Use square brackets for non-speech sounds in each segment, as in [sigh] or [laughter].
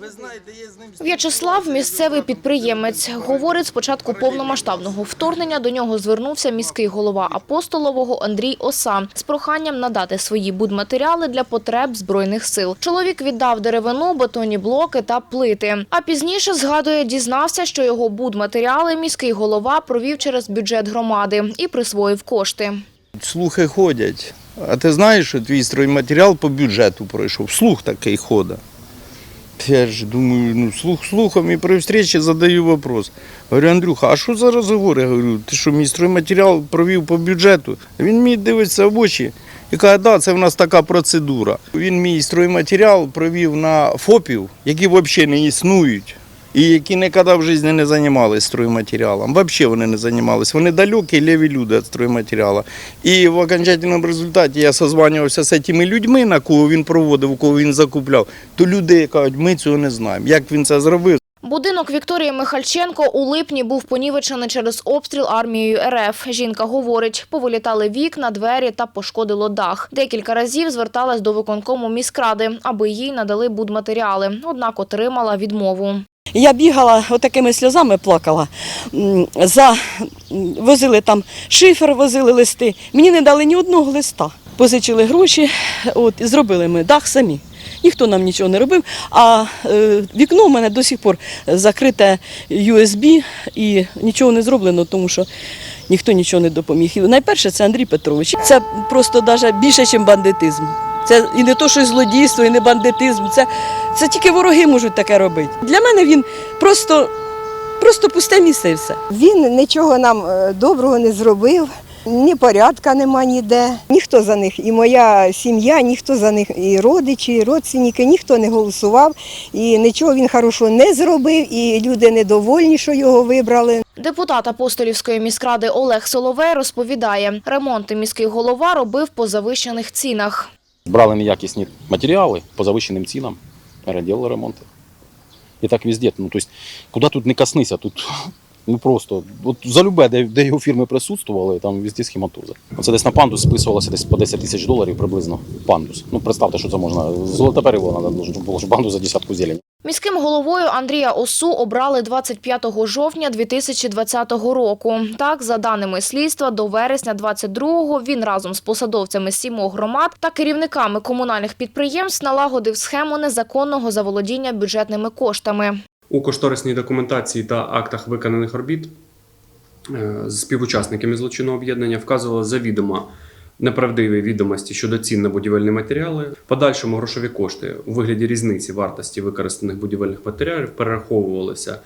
Ви знаєте, є з ним В'ячеслав – місцевий підприємець. Говорить, з початку повномасштабного вторгнення до нього звернувся міський голова Апостолового Андрій Оса з проханням надати свої будматеріали для потреб Збройних сил. Чоловік віддав деревину, бетонні блоки та плити. А пізніше, згадує, дізнався, що його будматеріали міський голова провів через бюджет громади і присвоїв кошти. Слухи ходять. А ти знаєш, що твій стройматеріал по бюджету пройшов? Слух такий ходить. Я ж думаю, ну слух слухом і при встрічі задаю вопрос. Говорю, Андрюха, а що зараз говорить? Я Говорю, ти що, мій стройматеріал провів по бюджету? Він мені дивиться в очі і каже, да, це в нас така процедура. Він мій стройматеріал провів на ФОПів, які взагалі не існують. І які ніколи в житті не займалися стройматеріалом. Взагалі вони не займалися. Вони далекі, ліві люди від стройматеріалу. І в окончательному результаті я созванювався з цими людьми, на кого він проводив, кого він закупляв. То люди кажуть, ми цього не знаємо. Як він це зробив? Будинок Вікторії Михальченко у липні був понівечений через обстріл армією РФ. Жінка говорить, повилітали вікна, двері та пошкодило дах. Декілька разів зверталась до виконкому міськради, аби їй надали будматеріали, однак отримала відмову. Я бігала отакими сльозами, плакала. За возили там шифер, возили листи. Мені не дали ні одного листа. Позичили гроші, от і зробили ми дах самі. Ніхто нам нічого не робив. А е, вікно в мене до сих пор закрите USB і нічого не зроблено, тому що ніхто нічого не допоміг. І найперше це Андрій Петрович. Це просто навіть більше, ніж бандитизм. Це і не то, що злодійство, і не бандитизм. Це, це тільки вороги можуть таке робити. Для мене він просто, просто пусте місце і все. Він нічого нам е, доброго не зробив, ні порядка нема ніде. Ніхто за них, і моя сім'я, ніхто за них, і родичі, і родственники, ніхто не голосував, і нічого він хорошого не зробив, і люди недовольні, що його вибрали. Депутат Апостолівської міськради Олег Соловей розповідає, ремонти міський голова робив по завищених цінах. Брали неякісні матеріали по завищеним цінам, робили ремонти. І так везде. Ну, тобто, куди тут не коснися, тут [laughs] ну просто от за любе, де, де його фірми присутствували, там везде схематози. Це десь на пандус списувалося десь по 10 тисяч доларів приблизно пандус. Ну, представте, що це можна. Золоте перевода було ж пандус за десятку зелень. Міським головою Андрія Осу обрали 25 жовтня 2020 року. Так, за даними слідства, до вересня 22-го він разом з посадовцями сімох громад та керівниками комунальних підприємств налагодив схему незаконного заволодіння бюджетними коштами. У кошторисній документації та актах виконаних робіт е, з співучасниками злочинного об'єднання вказували завідомо неправдиві відомості щодо цін на будівельні матеріали. Подальшому грошові кошти у вигляді різниці вартості використаних будівельних матеріалів перераховувалися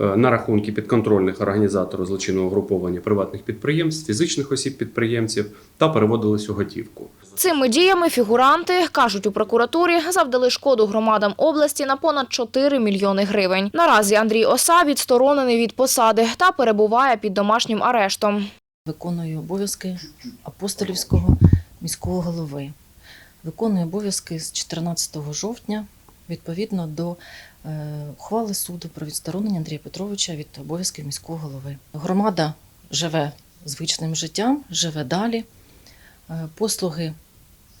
е, на рахунки підконтрольних організатору злочинного угруповання приватних підприємств, фізичних осіб-підприємців та переводились у готівку. Цими діями фігуранти, кажуть у прокуратурі, завдали шкоду громадам області на понад 4 мільйони гривень. Наразі Андрій Оса відсторонений від посади та перебуває під домашнім арештом. Виконую обов'язки апостолівського міського голови. Виконую обов'язки з 14 жовтня відповідно до е, ухвали суду про відсторонення Андрія Петровича від обов'язків міського голови. Громада живе звичним життям, живе далі. Е, Послуги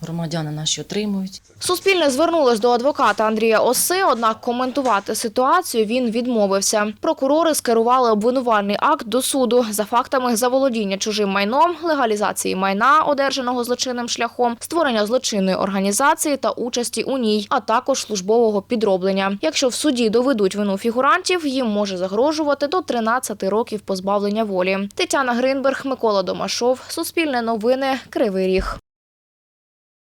громадяни наші отримують. Суспільне звернулось до адвоката Андрія Оси, однак коментувати ситуацію він відмовився. Прокурори скерували обвинувальний акт до суду за фактами заволодіння чужим майном, легалізації майна, одержаного злочинним шляхом, створення злочинної організації та участі у ній, а також службового підроблення. Якщо в суді доведуть вину фігурантів, їм може загрожувати до 13 років позбавлення волі. Тетяна Гринберг, Микола Домашов, Суспільне новини, Кривий Ріг.